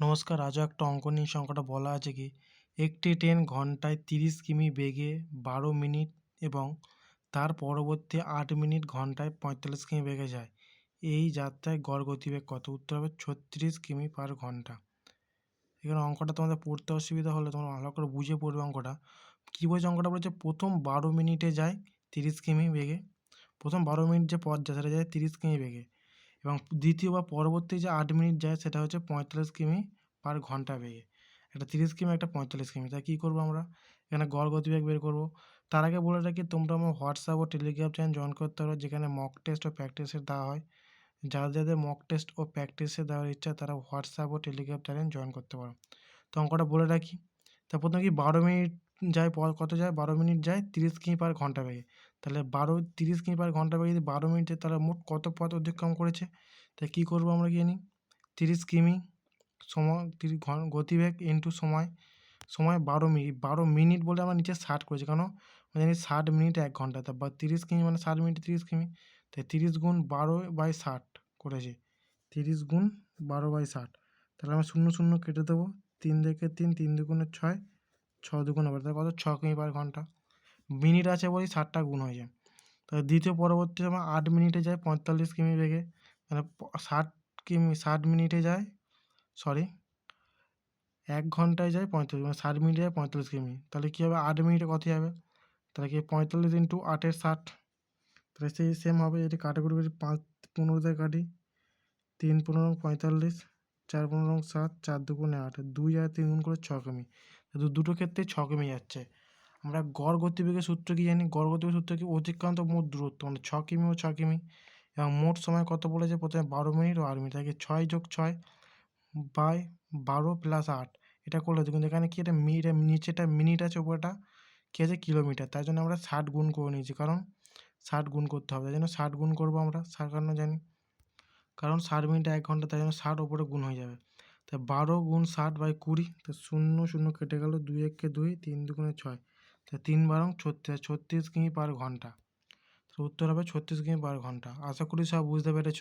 নমস্কার, আজও একটা অঙ্ক নিয়ে সে অঙ্কটা বলা আছে কি? একটি ট্রেন ঘন্টায় তিরিশ কিমি বেগে বারো মিনিট এবং তার পরবর্তী আট মিনিট ঘন্টায় পঁয়তাল্লিশ কিমি বেগে যায়। এই যাত্রায় গড় গতিবেগ কত? উত্তর হবে ছত্রিশ কিমি পার ঘণ্টা। এখানে অঙ্কটা তোমাদের পড়তে অসুবিধা হলে তোমরা ভালো করে বুঝে পড়বে অঙ্কটা। কী বলছে অঙ্কটা? বলেছে প্রথম বারো মিনিটে যায় তিরিশ কিমি বেগে। প্রথম বারো মিনিট যে পথ সেটা যায় তিরিশ কিমি বেগে। এবং দ্বিতীয় বা পরবর্তী যে আট মিনিট যায় সেটা হচ্ছে পঁয়তাল্লিশ কিমি পার ঘণ্টা বেগে। একটা তিরিশ কিমি, একটা পঁয়তাল্লিশ কিমি। তা কী করব আমরা? এখানে গড় গতিবেগ বের করব। তার আগে বলে রাখি, তোমরা আমার হোয়াটসঅ্যাপ ও টেলিগ্রাম চ্যানেল জয়েন করতে পারো, যেখানে মক টেস্ট ও প্র্যাকটিসের দেওয়া হয়। যাদের যাদের মক টেস্ট ও প্র্যাকটিসে দেওয়ার ইচ্ছা, তারা হোয়াটসঅ্যাপ ও টেলিগ্রাম চ্যানেল জয়েন করতে পারো। তো অঙ্কটা বলে রাখি। তা প্রথমে কি বারো মিনিট যায় পর কত যায়? বারো মিনিট যায় তিরিশ কিমি পার ঘণ্টা বেগে। তাহলে বারো, তিরিশ কিমি পার ঘণ্টা বেগে যদি বারো মিনিটে তাহলে মোট কত পথ অতিক্রম করেছে? তাই কী করব আমরা কি জানি? তিরিশ কিমি সময়, তিরিশ ঘন, গতিবেগ ইন্টু সময় সময় বারো মিনিট। বারো মিনিট বলে আমরা নিচে ষাট করেছি। কেন? আমরা জানি ষাট মিনিট এক ঘণ্টা। তা বা তিরিশ কিমি মানে ষাট মিনিট তিরিশ কিমি। তাই তিরিশ গুণ বারো বাই ষাট করেছে। তিরিশ গুণ বারো বাই ষাট। তাহলে আমরা শূন্য শূন্য কেটে দেবো। তিন থেকে তিন তিন দুগুণে ছয়। ছ দুগুণে বারো তাহলে কত? ছ কিমি পার ঘণ্টা। মিনিট আছে বলেই ষাটটা গুণ হয়ে যায়। তাহলে দ্বিতীয় পরবর্তী সময় আট মিনিটে যায় পঁয়তাল্লিশ কিমি বেগে। মানে ষাট কিমি, ষাট মিনিটে যায় সরি এক ঘন্টায় যায় পঁয়তাল্লিশ মানে ষাট মিনিটে যায় পঁয়তাল্লিশ কিমি। তাহলে কী হবে? আট মিনিটে কত যাবে? তাহলে কি পঁয়তাল্লিশ ইন্টু আটের ষাট। তাহলে সেই সেম হবে এটি কাটাকুটি করি পাঁচ পনেরোতে কাটি, তিন পনেরো পঁয়তাল্লিশ, চার পনেরো সাত, চার দুগুণে আট, দুই আর তিন গুণ করে ছ কিমি। দুটো ক্ষেত্রে ছ কিমি যাচ্ছে। আমরা গড় গতিবেগের সূত্র কি জানি? গড় গতিবেগের সূত্র কি? অতিক্রান্ত মোট দূরত্ব মানে ছ কিমি ও ছ কিমি। এবং মোট সময় কত বলেছে? প্রথমে বারো মিনিট ও আট মিনিট। তাকে ছয় যোগ ছয় বাই বারো প্লাস আট। এটা করলে হতো কিন্তু এখানে কি এটা মি, এটা নিচেটা মিনিট আছে উপরটা কী আছে? কিলোমিটার। তাই জন্য আমরা ষাট গুণ করে নিয়েছি। কারণ ষাট গুণ করতে হবে। তাই জন্য ষাট গুণ করব আমরা। ষাট কারণ জানি? কারণ ষাট মিনিটে এক ঘণ্টা তাই জন্য ষাট ওপরে গুণ হয়ে যাবে। তাই বারো গুণ ষাট বাই কুড়ি, তা শূন্য শূন্য কেটে গেল দুই এককে দুই, তিন দুগুণে ছয়। তা তিন বারং ছত্রিশ ছত্রিশ কিমি পার ঘণ্টা। তো উত্তর হবে ছত্রিশ কিমি পার ঘণ্টা। আশা করি সব বুঝতে পেরেছ।